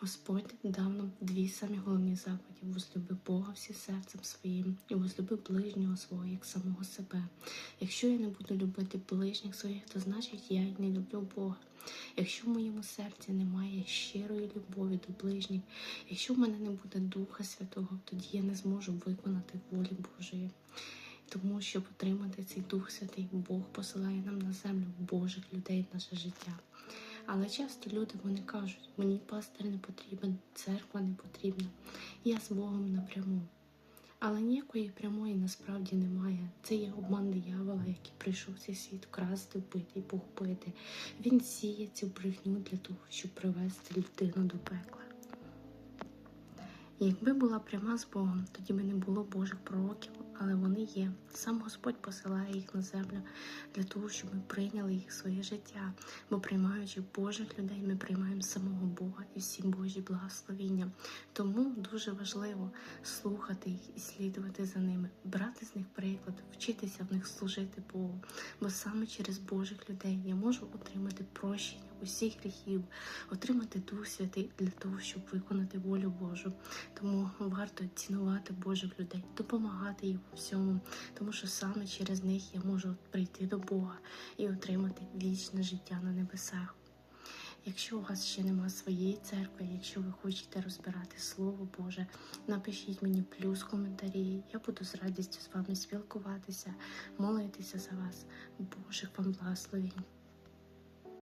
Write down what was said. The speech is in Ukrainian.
Господь дав нам дві самі головні заповіді: возлюби Бога всім серцем своїм і возлюби ближнього свого як самого себе. Якщо я не буду любити ближніх своїх, то значить я й не люблю Бога. Якщо в моєму серці немає щирої любові до ближніх, якщо в мене не буде Духа Святого, тоді я не зможу виконати волі Божої. Тому щоб отримати цей Дух Святий, Бог посилає нам на землю Божих людей в наше життя. Але часто люди вони кажуть, мені пастир не потрібен, церква не потрібна, я з Богом напряму. Але ніякої прямої насправді немає. Це є обман диявола, який прийшов цей світ вкрасти, вбити і погубити. Він сіє цю брехню для того, щоб привести людину до пекла. Якби була пряма з Богом, тоді би не було Божих пророків, але вони є. Сам Господь посилає їх на землю для того, щоб ми прийняли їх в своє життя. Бо приймаючи Божих людей, ми приймаємо самого Бога і всі Божі благословіння. Тому дуже важливо слухати їх і слідувати за ними, брати з них приклад, вчитися в них служити Богу. Бо саме через Божих людей я можу отримати прощення усіх гріхів, отримати Дух Святий для того, щоб виконати волю Божу. Тому варто цінувати Божих людей, допомагати їм у всьому, тому що саме через них я можу прийти до Бога і отримати вічне життя на небесах. Якщо у вас ще нема своєї церкви, якщо ви хочете розбирати Слово Боже, напишіть мені плюс коментарі. Я буду з радістю з вами спілкуватися, молитися за вас. Божих вам благословень.